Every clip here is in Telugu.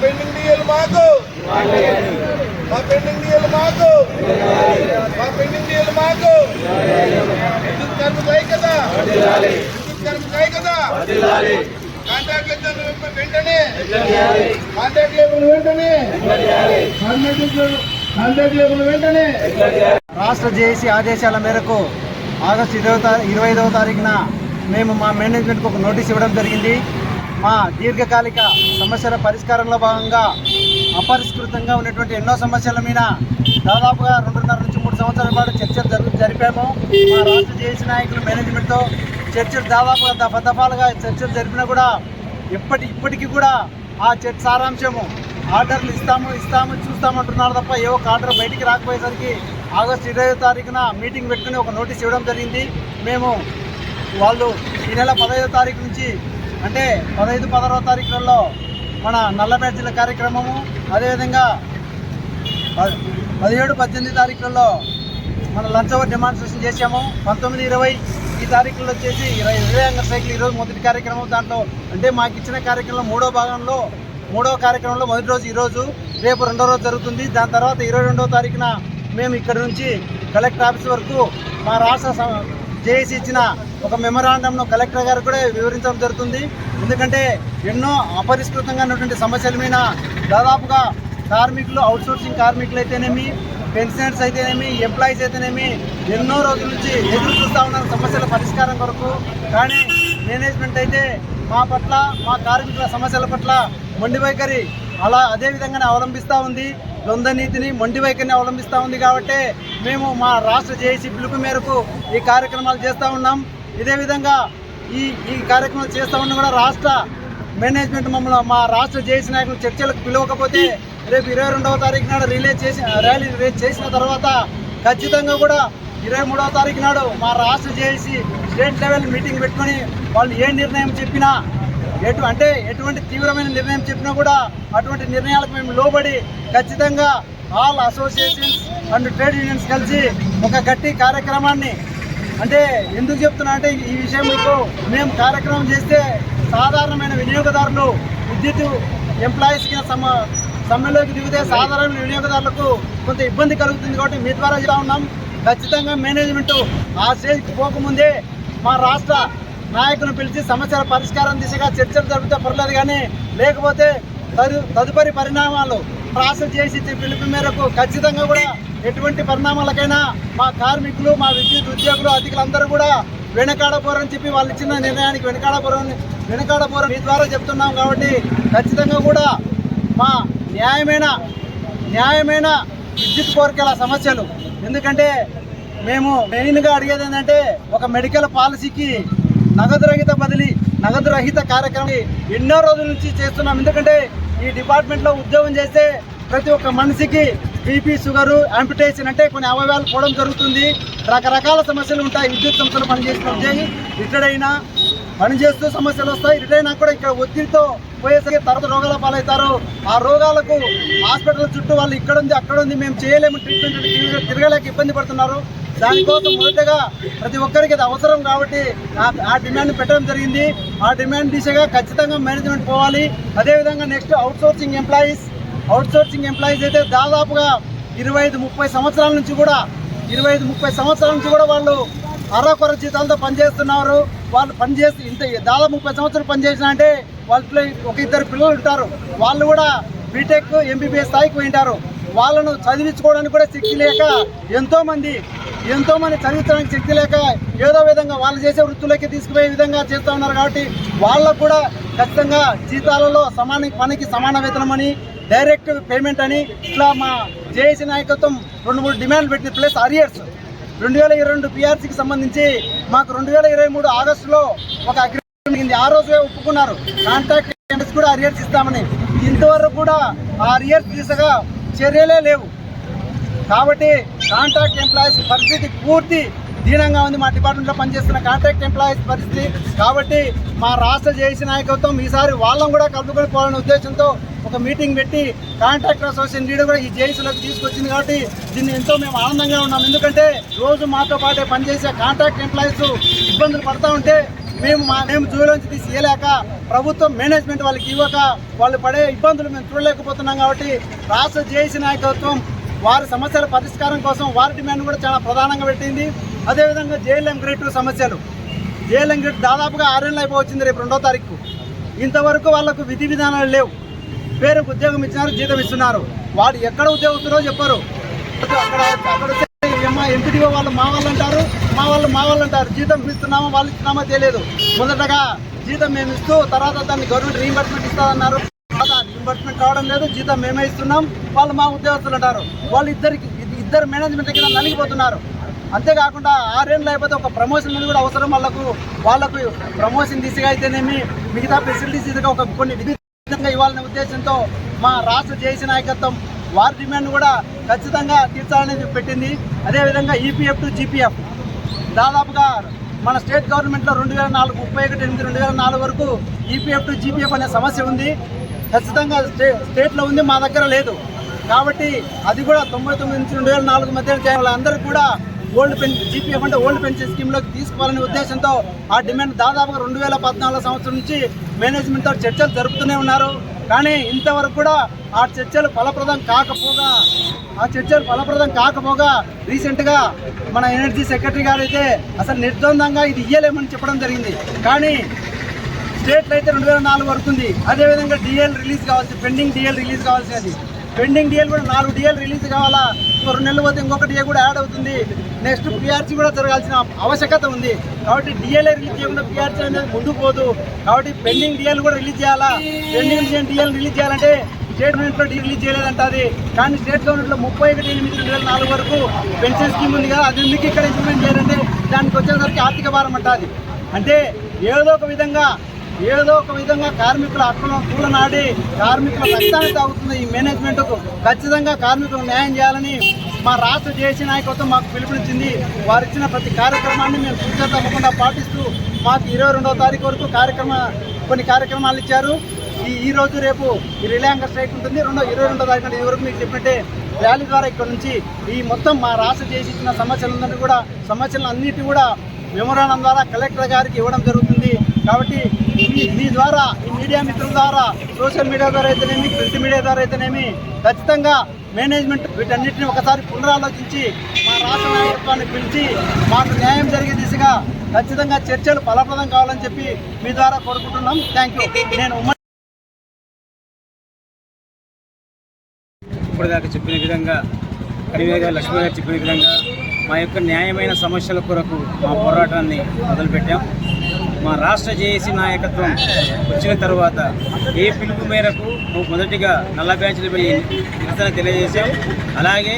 పెండింగ్ డిఎల్ మాకు. మా పెండింగ్ డిఎల్ మాకు. మా పెండింగ్ డిఎల్ మాకు. విద్యుత్ కార్మికులు కదా. విద్యుత్ కార్మికులు కదా. కాంట్రాక్ట్ వెంటనే కాంట్రాక్ట్ లేబుల్ వెంటనే కాంట్రాక్ట్ లేబుల్ వెంటనే. రాష్ట్ర జేఏసీ ఆదేశాల మేరకు ఆగస్టు ఇరవై ఇరవై ఐదవ తారీఖున మేము మా మేనేజ్మెంట్కి ఒక నోటీస్ ఇవ్వడం జరిగింది. మా దీర్ఘకాలిక సమస్యల పరిష్కారంలో భాగంగా అపరిష్కృతంగా ఉన్నటువంటి ఎన్నో సమస్యల మీద దాదాపుగా రెండున్నర నుంచి మూడు సంవత్సరాల పాటు చర్చలు జరు జరిపాము. మా రాష్ట్ర జేఏసీ నాయకులు మేనేజ్మెంట్తో చర్చలు దాదాపుగా దఫ దఫాలుగా చర్చలు జరిపినా కూడా ఇప్పటి ఇప్పటికీ కూడా ఆ చర్చ సారాంశము ఆర్డర్లు ఇస్తాము ఇస్తాము చూస్తామంటున్నారు తప్ప ఏ ఒక్క ఆర్డర్ బయటికి రాకపోయేసరికి ఆగస్టు ఇరవై తారీఖున మీటింగ్ పెట్టుకుని ఒక నోటీస్ ఇవ్వడం జరిగింది. మేము వాళ్ళు ఈ నెల పదహైదో తారీఖు నుంచి అంటే పదహైదు పదహారో తారీఖులలో మన నల్ల జిల్లా కార్యక్రమము అదేవిధంగా ప- పదిహేడు పద్దెనిమిది తారీఖులలో మన లంచ్ అవర్ డెమాన్స్ట్రేషన్ చేశాము. పంతొమ్మిది ఇరవై ఈ తారీఖుల్లో వచ్చేసి ఇరవై ఇరవై సైకిల్ ఈరోజు మొదటి కార్యక్రమం దాంట్లో. అంటే మాకు ఇచ్చిన కార్యక్రమంలో మూడో భాగంలో మూడో కార్యక్రమంలో మొదటి రోజు ఈరోజు రేపు రెండో రోజు జరుగుతుంది. దాని తర్వాత ఇరవై రెండో తారీఖున మేము ఇక్కడ నుంచి కలెక్టర్ ఆఫీస్ వరకు మా రాష్ట్ర జేఏసీ ఇచ్చిన ఒక మెమరాండంను కలెక్టర్ గారు కూడా వివరించడం జరుగుతుంది. ఎందుకంటే ఎన్నో అపరిష్కృతంగా ఉన్నటువంటి సమస్యల మీద దాదాపుగా కార్మికులు అవుట్సోర్సింగ్ కార్మికులు అయితేనేమి పెన్షనర్స్ అయితేనేమి ఎంప్లాయీస్ అయితేనేమి ఎన్నో రోజుల నుంచి ఎదురు చూస్తూ ఉన్న సమస్యల పరిష్కారం కొరకు. కానీ మేనేజ్మెంట్ అయితే మా పట్ల మా కార్మికుల సమస్యల పట్ల మొండి వైఖరి అలా అదే విధంగానే అవలంబిస్తూ ఉంది. ద్వంద్వ నీతిని మొండి వైఖరిని అవలంబిస్తూ ఉంది కాబట్టి మేము మా రాష్ట్ర జేఏసీ పిలుపు మేరకు ఈ కార్యక్రమాలు చేస్తూ ఉన్నాం. ఇదే విధంగా ఈ ఈ కార్యక్రమాలు చేస్తూ ఉన్న కూడా రాష్ట్ర మేనేజ్మెంట్ మమ్మల్ని మా రాష్ట్ర జేఏసీ నాయకులు చర్చలకు పిలవకపోతే రేపు ఇరవై రెండవ తారీఖు నాడు రిలే చేసి ర్యాలీ రిలీజ్ చేసిన తర్వాత ఖచ్చితంగా కూడా ఇరవై మూడవ తారీఖు నాడు మా రాష్ట్ర జేఏసీ స్టేట్ లెవెల్ మీటింగ్ పెట్టుకొని వాళ్ళు ఏ నిర్ణయం చెప్పినా ఎటు అంటే ఎటువంటి తీవ్రమైన నిర్ణయం చెప్పినా కూడా అటువంటి నిర్ణయాలకు మేము లోబడి ఖచ్చితంగా all associations and trade unions కలిసి ఒక గట్టి కార్యక్రమాన్ని అంటే ఎందుకు చెప్తున్నా అంటే ఈ విషయం మీకు మేము కార్యక్రమం చేస్తే సాధారణమైన వినియోగదారులు విద్యుత్ ఎంప్లాయీస్కి సమ సమ్మెలోకి దిగితే సాధారణ వినియోగదారులకు కొంత ఇబ్బంది కలుగుతుంది కాబట్టి మీ ద్వారా చెప్తా ఉన్నాం. ఖచ్చితంగా మేనేజ్మెంట్ ఆ స్టేజ్కి పోకముందే మా రాష్ట్ర నాయకులను పిలిచి సమస్యల పరిష్కారం దిశగా చర్చలు జరిపితే పర్లేదు కానీ లేకపోతే తదు తదుపరి పరిణామాలు ప్రాసెస్ చేసి పిలుపు మేరకు ఖచ్చితంగా కూడా ఎటువంటి పరిణామాలకైనా మా కార్మికులు మా విద్యుత్ ఉద్యోగులు అధికులందరూ కూడా వెనకాడపోరని చెప్పి వాళ్ళు ఇచ్చిన నిర్ణయానికి వెనకాడపోరని వెనకాడపోరని మీ ద్వారా చెప్తున్నాం కాబట్టి ఖచ్చితంగా కూడా మా న్యాయమైన న్యాయమైన విద్యుత్ కోరికల సమస్యలు. ఎందుకంటే మేము మెయిన్గా అడిగేది ఏంటంటే ఒక మెడికల్ పాలసీకి నగదు రహిత బదిలీ నగదు రహిత కార్యక్రమం ఎన్నో రోజుల నుంచి చేస్తున్నాం. ఎందుకంటే ఈ డిపార్ట్మెంట్లో ఉద్యోగం చేస్తే ప్రతి ఒక్క మనిషికి బీపీ షుగరు అంపిటేషన్ అంటే కొన్ని అవయవాలు పోవడం జరుగుతుంది. రకరకాల సమస్యలు ఉంటాయి. విద్యుత్ సంస్థలు పనిచేసిన ఉద్యోగి రిటైర్డ్ అయినా పనిచేస్తూ సమస్యలు వస్తాయి. రిటైర్ అయినా కూడా ఇక్కడ ఒత్తిడితో పోయేసరికి తర్వాత రోగాల పాలవుతారు. ఆ రోగాలకు హాస్పిటల్ చుట్టూ వాళ్ళు ఇక్కడ ఉంది అక్కడ ఉంది మేము చేయలేము. ట్రీట్మెంట్ తిరగలేక ఇబ్బంది పడుతున్నారు. దానికోసం మొదటగా ప్రతి ఒక్కరికి అది అవసరం కాబట్టి ఆ- డిమాండ్ పెట్టడం జరిగింది. ఆ డిమాండ్ దిశగా ఖచ్చితంగా మేనేజ్మెంట్ పోవాలి. అదేవిధంగా next outsourcing employees outsourcing employees అయితే దాదాపుగా ఇరవై ఐదు ముప్పై సంవత్సరాల నుంచి కూడా ఇరవై ఐదు ముప్పై సంవత్సరాల నుంచి కూడా వాళ్ళు అరకొర జీతాలతో పనిచేస్తున్నారు. వాళ్ళు పనిచేసి ఇంత దాదాపు ముప్పై సంవత్సరాలు పనిచేసిన అంటే వాళ్ళ ఒక ఇద్దరు పిల్లలు ఉంటారు. వాళ్ళు కూడా బీటెక్ ఎంబీబీఎస్ స్థాయికి పోయింటారు. వాళ్ళను చదివించుకోవడానికి కూడా శక్తి లేక ఎంతోమంది ఎంతోమంది ఎంతో మంది చదివించడానికి శక్తి లేక ఏదో విధంగా వాళ్ళు చేసే వృత్తులకి తీసుకుపోయే విధంగా చేస్తూ ఉన్నారు కాబట్టి వాళ్ళకు కూడా ఖచ్చితంగా జీతాలలో సమాన పనికి సమాన వేతనం అని డైరెక్ట్ పేమెంట్ అని ఇట్లా మా జేఏసీ నాయకత్వం రెండు మూడు డిమాండ్ పెట్టిన ప్లస్ అరియర్స్. రెండు వేల ఇరవై రెండు పిఆర్సీకి సంబంధించి మాకు రెండు వేల ఇరవై మూడు ఆగస్టులో ఒక అగ్రిమెంట్ ఆ రోజే ఒప్పుకున్నారు. కాంట్రాక్ట్ ఎంప్లాయీస్ కూడా అరియర్స్ ఇస్తామని. ఇంతవరకు కూడా ఆ అరియర్స్ దిశగా చర్యలే లేవు. కాబట్టి కాంట్రాక్ట్ ఎంప్లాయీస్ పరిస్థితి పూర్తి దీనంగా ఉంది. మా డిపార్ట్మెంట్లో పనిచేస్తున్న కాంట్రాక్ట్ ఎంప్లాయీస్ పరిస్థితి. కాబట్టి మా రాష్ట్ర జేసీ నాయకత్వం ఈసారి వాళ్ళం కూడా కలుపుకొని పోవాలనే ఉద్దేశంతో ఒక మీటింగ్ పెట్టి కాంట్రాక్టర్ అసోసియేషన్ లీడర్ కూడా ఈ జేఈసీలోకి తీసుకొచ్చింది కాబట్టి దీన్ని ఎంతో మేము ఆనందంగా ఉన్నాం. ఎందుకంటే రోజు మాతో పాటే పనిచేసే కాంట్రాక్ట్ ఎంప్లాయీస్ ఇబ్బందులు పడతా ఉంటే మేము మా మేము జూలోంచి తీసి ఇవ్వలేక ప్రభుత్వం మేనేజ్మెంట్ వాళ్ళకి ఇవ్వక వాళ్ళు పడే ఇబ్బందులు మేము చూడలేకపోతున్నాం కాబట్టి రాష్ట్ర జేఏసీ నాయకత్వం వారి సమస్యల పరిష్కారం కోసం వారి డిమాండ్ కూడా చాలా ప్రధానంగా పెట్టింది. అదేవిధంగా జేఎల్ఎం గ్రేడ్ టూ సమస్యలు. జేఎల్ఎం గ్రేడ్ దాదాపుగా ఆరేళ్ళు అయిపోవచ్చింది రేపు రెండో తారీఖు. ఇంతవరకు వాళ్ళకు విధి విధానాలు లేవు. పేరుకు ఉద్యోగం ఇచ్చినారు జీతం ఇస్తున్నారు. వాడు ఎక్కడ ఉద్యోగస్తులో చెప్పరు. అక్కడ అక్కడ ఎంపీటీఓ వాళ్ళు మా వాళ్ళు అంటారు మా వాళ్ళు మా వాళ్ళు అంటారు. జీతం ఇస్తున్నామో వాళ్ళు ఇస్తున్నామో తెలియదు. మొదటగా జీతం మేము ఇస్తూ తర్వాత దాన్ని గవర్నమెంట్ రీఎంబర్స్మెంట్ ఇస్తామన్నారు రీఎంబర్స్మెంట్ కావడం లేదు జీతం మేమే ఇస్తున్నాం వాళ్ళు మా ఉద్యోగస్తులు అంటారు. వాళ్ళు ఇద్దరికి ఇద్దరు మేనేజ్మెంట్ కింద నలిగిపోతున్నారు. అంతేకాకుండా ఆరేళ్ళు అయిపోతే ఒక ప్రమోషన్ అనేది కూడా అవసరం. వాళ్ళకు వాళ్ళకు ప్రమోషన్ దిశగా అయితేనేమి మిగతా ఫెసిలిటీస్ దిశగా ఒక కొన్ని విధంగా ఇవ్వాలనే ఉద్దేశంతో మా రాష్ట్ర జేసీ నాయకత్వం వారి డిమాండ్ కూడా ఖచ్చితంగా తీర్చాలనేది పెట్టింది. అదేవిధంగా ఈపీఎఫ్ టు జీపీఎఫ్ దాదాపుగా మన స్టేట్ గవర్నమెంట్లో రెండు వేల నాలుగు ముప్పై ఒకటి ఎనిమిది రెండు వేల నాలుగు వరకు ఈపీఎఫ్ టు జీపీఎఫ్ అనే సమస్య ఉంది. ఖచ్చితంగా స్టే స్టేట్లో ఉంది మా దగ్గర లేదు. కాబట్టి అది కూడా తొంభై తొమ్మిది నుంచి రెండు వేల నాలుగు మధ్య వాళ్ళందరూ కూడా ఓల్డ్ పెన్ జీపీఎఫ్ అంటే ఓల్డ్ పెన్షన్ స్కీమ్లోకి తీసుకోవాలనే ఉద్దేశంతో ఆ డిమాండ్ దాదాపుగా రెండు వేల పద్నాలుగు సంవత్సరం నుంచి మేనేజ్మెంట్తో చర్చలు జరుపుతూనే ఉన్నారు. కానీ ఇంతవరకు కూడా ఆ చర్చలు ఫలప్రదం కాకపోగా ఆ చర్చలు ఫలప్రదం కాకపోగా రీసెంట్గా మన ఎనర్జీ సెక్రటరీ గారు అయితే అసలు నిర్ద్వందంగా ఇది ఇయ్యలేమని చెప్పడం జరిగింది. కానీ స్టేట్లో అయితే రెండు వేల నాలుగు వరకు ఉంది. అదేవిధంగా డిఎల్ రిలీజ్ కావాల్సి పెండింగ్ డిఎల్ రిలీజ్ కావాల్సినది పెండింగ్ డిఎల్ కూడా నాలుగు డిఎల్ రిలీజ్ కావాలా? రెండు నెలలు పోతే ఇంకొక డిఏ కూడా యాడ్ అవుతుంది. నెక్స్ట్ పిఆర్సీ కూడా జరగాల్సిన ఆవశ్యకత ఉంది. కాబట్టి డిఎల్ఏ రిలీజ్ చేయకుండా పిఆర్సీ అనేది ముందుకు పోదు. కాబట్టి పెండింగ్ డిఎల్ కూడా రిలీజ్ చేయాలా? పెండింగ్ డిఎల్ రిలీజ్ చేయాలంటే స్టేట్ గవర్నమెంట్లో డీ రిలీజ్ చేయలేదంటది. కానీ స్టేట్ గవర్నమెంట్లో ముప్పై ఒకటి ఎనిమిది రెండు వేల నాలుగు వరకు పెన్షన్ స్కీమ్ ఉంది కదా అది ఎందుకు ఇక్కడ ఇంప్లిమెంట్ చేయాలంటే దానికి వచ్చేసరికి ఆర్థిక భారం అంటది. అంటే ఏదో ఒక విధంగా ఏదో ఒక విధంగా కార్మికుల హక్కులను కూలనాడి కార్మికుల రక్తాన్ని తాగుతుంది ఈ మేనేజ్మెంట్కు. ఖచ్చితంగా కార్మికులకు న్యాయం చేయాలని మా రాష్ట్ర జేసీ నాయకత్వం మాకు పిలుపునిచ్చింది. వారు ఇచ్చిన ప్రతి కార్యక్రమాన్ని మేము సూచన తప్పకుండా పాటిస్తూ మాకు ఇరవై రెండవ తారీఖు వరకు కార్యక్రమ కొన్ని కార్యక్రమాలు ఇచ్చారు. ఈ ఈ రోజు రేపు ఈ రిలయాంగర్ స్ట్రైక్ ఉంటుంది. రెండో ఇరవై రెండో తారీఖు నాడు వరకు మీకు చెప్పినట్టే ర్యాలీ ద్వారా ఇక్కడ నుంచి ఈ మొత్తం మా రాష్ట్ర చేసి ఇచ్చిన సమస్యలందరినీ కూడా సమస్యలు అన్నిటి కూడా మెమోరాండం ద్వారా కలెక్టర్ గారికి ఇవ్వడం జరుగుతుంది. కాబట్టి మీ ద్వారా ఈ మీడియా మిత్రుల ద్వారా సోషల్ మీడియా ద్వారా అయితేనేమి ప్రింట్ మీడియా ద్వారా అయితేనేమి ఖచ్చితంగా మేనేజ్మెంట్ వీటన్నిటిని ఒకసారి పునరాలోచించి మా రాష్ట్ర నాయకత్వాన్ని పిలిచి మాకు న్యాయం జరిగే దిశగా ఖచ్చితంగా చర్చలు ఫలప్రదం కావాలని చెప్పి మీ ద్వారా కోరుకుంటున్నాం. థ్యాంక్ యూ నేను ఉమ్మడి ఇప్పటిదాకా చెప్పిన విధంగా కడివే లక్ష్మీ గారు చెప్పిన విధంగా మా యొక్క న్యాయమైన సమస్యల కొరకు మా పోరాటాన్ని మొదలుపెట్టాం. మా రాష్ట్ర జేఏసీ నాయకత్వం వచ్చిన తర్వాత ఏ పిలుపు మేరకు మొదటిగా నల్ల బ్యాచ్లపై నిరసన తెలియజేశాం. అలాగే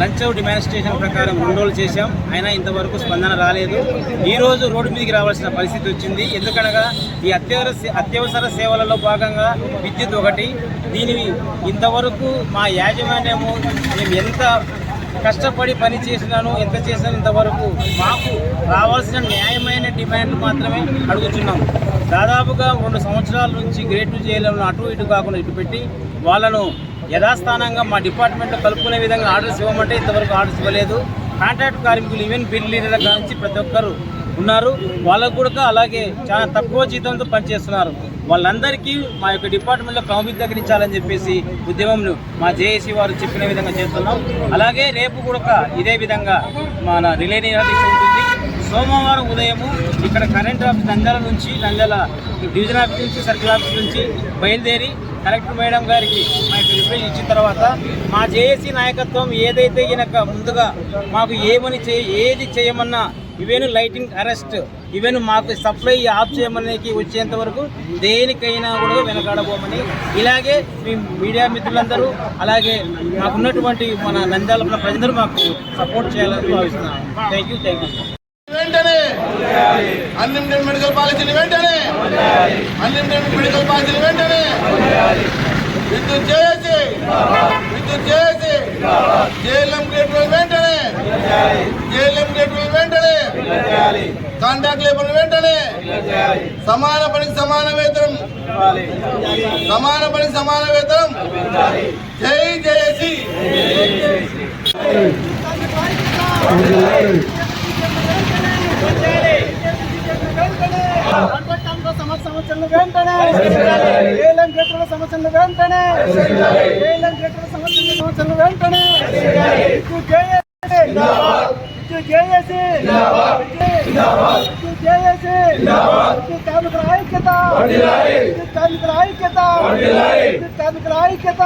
లంచ్ డిమాండ్ స్టేషన్ ప్రకారం రెండు రోజులు చేశాం. అయినా ఇంతవరకు స్పందన రాలేదు. ఈరోజు రోడ్డు మీదకి రావాల్సిన పరిస్థితి వచ్చింది. ఎందుకనగా ఈ అత్యవసర అత్యవసర సేవలలో భాగంగా విద్యుత్ ఒకటి. దీని ఇంతవరకు మా యాజమాన్యము మేము ఎంత కష్టపడి పని చేసినాను ఎంత చేసినాను ఇంతవరకు మాకు రావాల్సిన న్యాయమైన డిమాండ్ మాత్రమే అడుగుతున్నాం దాదాపుగా రెండు సంవత్సరాల నుంచి గ్రేట్ జైల్లో అటు ఇటు కాకుండా ఇటు పెట్టి వాళ్ళను యథాస్థానంగా మా డిపార్ట్మెంట్లో కలుపుకునే విధంగా ఆర్డర్స్ ఇవ్వమంటే ఇంతవరకు ఆర్డర్స్ ఇవ్వలేదు. కాంట్రాక్ట్ కార్మికులు ఈవెన్ బిల్ లీడర్ల నుంచి ప్రతి ఒక్కరు ఉన్నారు. వాళ్ళకు కూడా అలాగే చాలా తక్కువ జీతంతో పనిచేస్తున్నారు. వాళ్ళందరికీ మా యొక్క డిపార్ట్మెంట్లో క్రమబద్ధీకరించాలని చెప్పేసి ఉద్యమంను మా జేఏసీ వారు చెప్పిన విధంగా చేస్తున్నాం. అలాగే రేపు కూడా ఇదే విధంగా మన రిలే నిరాదీక్ష ఉంటుంది. సోమవారం ఉదయము ఇక్కడ కరెంట్ ఆఫీస్ నంద్యాల నుంచి నంద్యాల డివిజన్ ఆఫీస్ నుంచి సర్కిల్ ఆఫీస్ నుంచి బయలుదేరి కలెక్టర్ మేడం గారికి మా యొక్క రిప్రజెంట్ ఇచ్చిన తర్వాత మా జేఏసీ నాయకత్వం ఏదైతే ఈయనక ముందుగా మాకు ఏమని చే ఏది చేయమన్నా ఇవేను లైటింగ్ అరెస్ట్ ఇవేను మాకు సప్లై ఆఫ్ చేయమనేకి వచ్చేంత వరకు దేనికైనా కూడా వెనకాడబోమని. ఇలాగే మీ మీడియా మిత్రులందరూ అలాగే మాకున్నటువంటి మన నంద్యాల ప్రజలందరూ మాకు సపోర్ట్ చేయాలని భావిస్తున్నాను థ్యాంక్ యూ థ్యాంక్ యూ వెంటనే అన్లిమిటెడ్ మెడికల్ పాలసీని వెంటనే అన్లిమిటెడ్ మెడికల్ పాలసీని వెంటనే విద్యుత్ చేసి విద్యుత్ చేసి జేఎల్ఎం గ్రేట్ వెంటనే జేఎల్ఎం గ్రేట్ వెంటనే కాంట్రాక్ట్ లేబర్ వెంటనే సమాన పనికి సమాన వేతనం. సమాన పనికి సమాన వేతనం. జై జయసి జై ఏలం గేట్ల సమస్యలు వెంటనే ఏలం గేట్ల సమస్యలు సమస్యలు వెంటనే జేఏసీ. జేఏసీ. కార్మికుల ఐక్యత. కార్మికుల ఐక్యత. కార్మికుల ఐక్యత.